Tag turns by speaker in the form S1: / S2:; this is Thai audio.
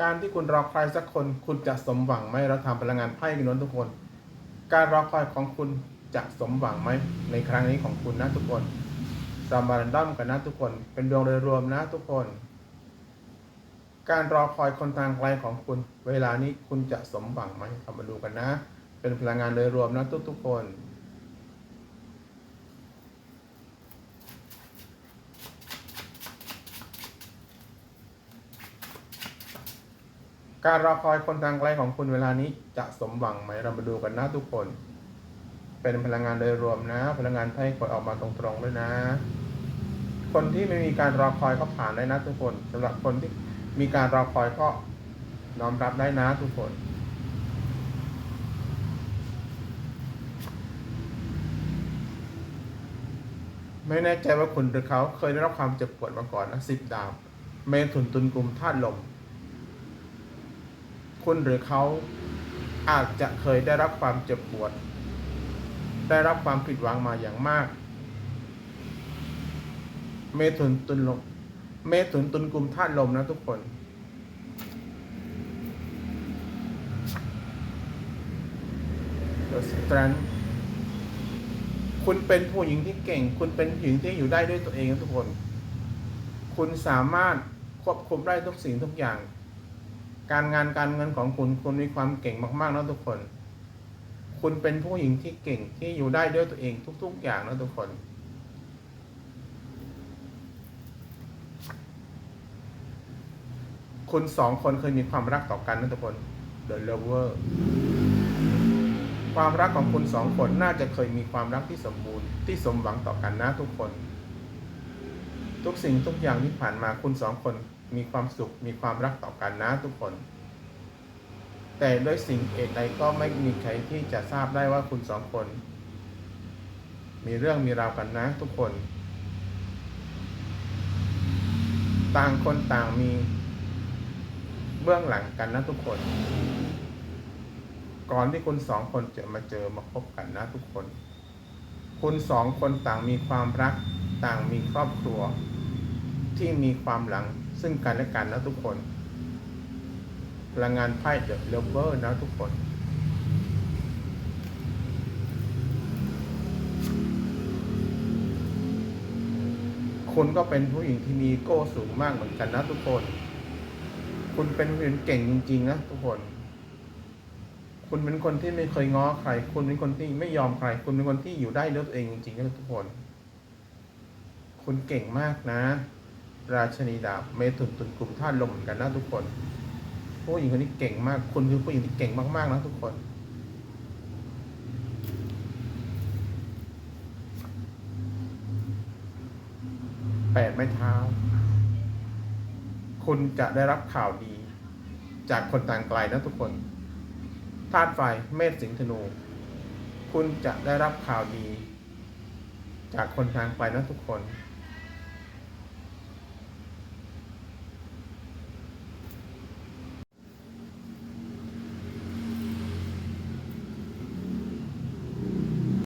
S1: การที่คุณรอใครสักคนคุณจะสมหวังไหมเราทำพลังงานไพ่กันนั้นทุกคน การรอคอยของคุณจะสมหวังไหมในครั้งนี้ของคุณนะทุกคนเรามารันดอมกันนะทุกคน เป็นดวงโดยรวมนะทุกคน การรอคอยคนทางไกลของคุณ เวลานี้คุณจะสมหวังไหมเรามาดูกันนะ เป็นพลังงานโดยรวมนะทุกๆคน การรอคอยคนทางไกลของคุณเวลานี้จะสมหวังไหมเรามาดูกันนะทุกคน เป็นพลังงานโดยรวมนะ พลังงานไพ่กดออกมาตรงๆด้วยนะ คนที่ไม่มีการรอคอยก็ผ่านได้นะทุกคนสำหรับคนที่มีการรอคอยก็น้อมรับได้นะทุกคนไม่แน่ใจว่าคุณหรือเขาเคยได้รับความเจ็บปวดมาก่อนนะสิบดาวเมถุนตุนกลุ่มธาตุลม คุณหรือเขาอาจจะเคยได้รับความเจ็บปวด ได้รับความผิดหวังมาอย่างมาก เมถุนตุนลมเมถุนตุนกลุ่มธาตุลมนะทุกคน The Strength คุณเป็นผู้หญิงที่เก่ง คุณเป็นผู้หญิงที่อยู่ได้ด้วยตัวเองทุกคน คุณสามารถควบคุมได้ทุกสิ่งทุกอย่าง การงานการเงินของคุณคุณมีความเก่งมากๆนะทุกคน คุณเป็นผู้หญิงที่เก่งที่อยู่ได้ด้วยตัวเองทุก ๆ อย่างนะทุกคน คุณสองคนเคยมีความรักต่อกันนะทุกคน The Lover ความรักของคุณสองคนน่าจะเคยมีความรักที่สมบูรณ์ที่สมหวังต่อกันนะทุกคน ทุกสิ่งทุกอย่างที่ผ่านมาคุณสองคน มีความสุขมีความรักต่อกันนะทุกคน แต่ด้วยสิ่งเอกใดก็ไม่มีใครที่จะทราบได้ว่าคุณสองคน มีเรื่องมีราวกันนะทุกคน ต่างคนต่างมีเบื้องหลังกันนะทุกคน ก่อนที่คุณสองคนจะมาเจอมาพบกันนะทุกคน คุณสองคนต่างมีความรัก ต่างมีครอบครัว ที่มีความหลัง ซึ่งกันและกันนะทุกคน พลังงานไพ่เดอะเลเวอร์นะทุกคนคุณก็เป็นผู้หญิงที่มีโก้สูงมากเหมือนกันนะทุกคน คุณเป็นผู้หญิงเก่งจริง ๆ นะทุกคน คุณเป็นคนที่ไม่เคยง้อใคร คุณเป็นคนที่ไม่ยอมใคร คุณเป็นคนที่อยู่ได้ด้วยตัวเองจริงๆนะทุกคน คุณเก่งมากนะ ราชนีดาบเมถุนตุนกลุ่มธาตุลมเหมือนกันนะทุกคน ผู้หญิงคนนี้เก่งมาก คุณคือผู้หญิงที่เก่งมากๆนะทุกคน แปดไม้เท้า คุณจะได้รับข่าวดี จากคนต่างไกลนะทุกคน ธาตุไฟเมษสิงห์ธนู คุณจะได้รับข่าวดี จากคนทางไกลนะทุกคน